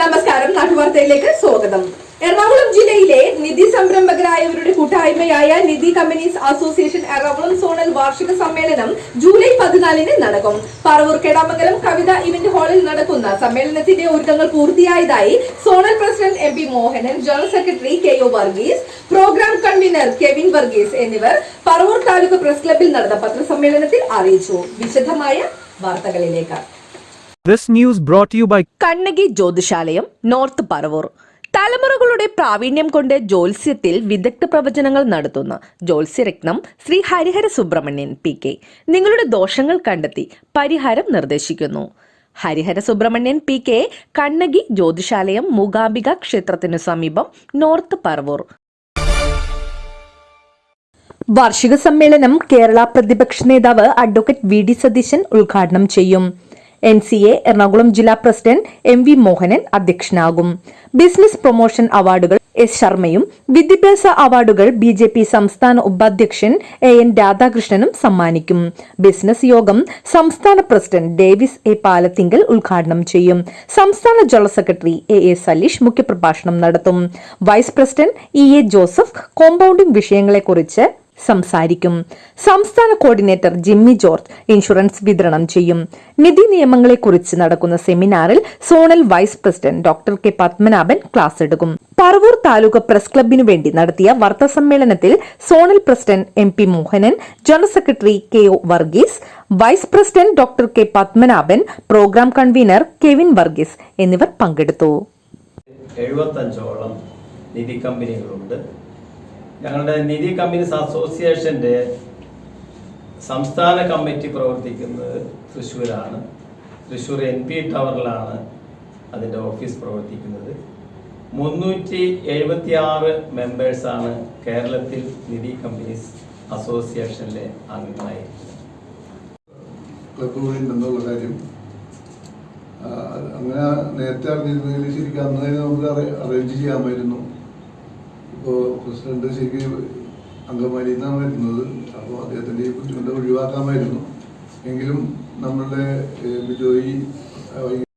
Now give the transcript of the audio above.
നമസ്കാരം നാട്ടുവാർത്തയിലേക്ക് സ്വാഗതം. എറണാകുളം ജില്ലയിലെ നിധി സംരംഭകരായവരുടെ കൂട്ടായ്മയായ Nidhi companies association Ernakulam zonal വാർഷിക സമ്മേളനം ജൂലൈ പതിനാലിന് നടക്കും. പറവൂർ കെടാമംഗലം കവിത ഇവന്റ് ഹാളിൽ നടക്കുന്ന സമ്മേളനത്തിന്റെ ഒരുക്കങ്ങൾ പൂർത്തിയായതായി zonal president M P Mohanan general secretary K O Varghese programme convener Kevin Varghese എന്നിവർ പറവൂർ താലൂക്ക് പ്രസ് ക്ലബിൽ നടന്ന പത്രസമ്മേളനത്തിൽ അറിയിച്ചു. വിശദമായ വാർത്തകളിലേക്ക്. This news brought you by Kannaki Jyothishalayam north Paravur. തലമുറകളുടെ പ്രാവീണ്യം കൊണ്ട് ജ്യോത്സ്യത്തിൽ വിദഗ്ധ പ്രവചനങ്ങൾ നടത്തുന്ന ജ്യോത്സ്യരത്നം ശ്രീ ഹരിഹര സുബ്രഹ്മണ്യൻ പി കെ. നിങ്ങളുടെ ദോഷങ്ങൾ കണ്ടെത്തി പരിഹാരം നിർദ്ദേശിക്കുന്നു. ഹരിഹര സുബ്രഹ്മണ്യൻ പി കെ കണ്ണകി ജ്യോതിശാലയം മൂകാംബിക ക്ഷേത്രത്തിനു സമീപം നോർത്ത് പറവൂർ. വാർഷിക സമ്മേളനം കേരള പ്രതിപക്ഷ നേതാവ് അഡ്വക്കേറ്റ് വി ഡി സതീശൻ ഉദ്ഘാടനം ചെയ്യും. എൻ സി എ എറണാകുളം ജില്ലാ പ്രസിഡന്റ് എം വി മോഹനൻ അധ്യക്ഷനാകും. ബിസിനസ് പ്രൊമോഷൻ അവാർഡുകൾ എസ് ശർമ്മയും വിദ്യാഭ്യാസ അവാർഡുകൾ ബി ജെ പി സംസ്ഥാന ഉപാധ്യക്ഷൻ എ എൻ രാധാകൃഷ്ണനും സമ്മാനിക്കും. ബിസിനസ് യോഗം സംസ്ഥാന പ്രസിഡന്റ് ഡേവിസ് എ പാലത്തിങ്കൽ ഉദ്ഘാടനം ചെയ്യും. സംസ്ഥാന general secretary A A Saleesh മുഖ്യപ്രഭാഷണം നടത്തും. Vice president E A Joseph compounding വിഷയങ്ങളെക്കുറിച്ച് സംസാരിക്കും. സംസ്ഥാന കോർഡിനേറ്റർ ജിമ്മി ജോർജ് ഇൻഷുറൻസ് വിതരണം ചെയ്യും. നിധി നിയമങ്ങളെക്കുറിച്ച് നടക്കുന്ന സെമിനാറിൽ zonal vice president doctor K Padmanabhan class എടുക്കും. പറവൂർ താലൂക്ക് പ്രസ് ക്ലബിനു വേണ്ടി നടത്തിയ വാർത്താസമ്മേളനത്തിൽ zonal president M P Mohanan general secretary K O Varghese vice president doctor K Padmanabhan programme convener Kevin Varghese എന്നിവർ പങ്കെടുത്തു. എഴുപത്തഞ്ചോളം നിധി കമ്പനികളുണ്ട്. ഞങ്ങളുടെ നിധി കമ്പനീസ് അസോസിയേഷന്റെ സംസ്ഥാന കമ്മിറ്റി പ്രവർത്തിക്കുന്നത് തൃശ്ശൂരാണ്. തൃശ്ശൂർ എൻ പി ടവറിലാണ് അതിന്റെ ഓഫീസ് പ്രവർത്തിക്കുന്നത്. മുന്നൂറ്റി എഴുപത്തി ആറ് മെമ്പേഴ്സാണ് കേരളത്തിൽ നിധി കമ്പനീസ് അസോസിയേഷനിലെ അംഗങ്ങളായിരിക്കുന്നത്. കാര്യം അങ്ങനെ നേരത്തെ അറിഞ്ഞിരുന്നെങ്കിൽ ശരിക്കും അന്ന് നമുക്ക് അറേ- അറേഞ്ച് ചെയ്യാമായിരുന്നു. ഇപ്പോൾ പ്രസിഡന്റ് ശരിക്കും അങ്കമാലിയിൽ നിന്നാണ് വരുന്നത്. അപ്പോൾ അദ്ദേഹത്തിന്റെ ഈ ബുദ്ധിമുട്ട് ഒഴിവാക്കാമായിരുന്നു. എങ്കിലും നമ്മളുടെ ബിജോയി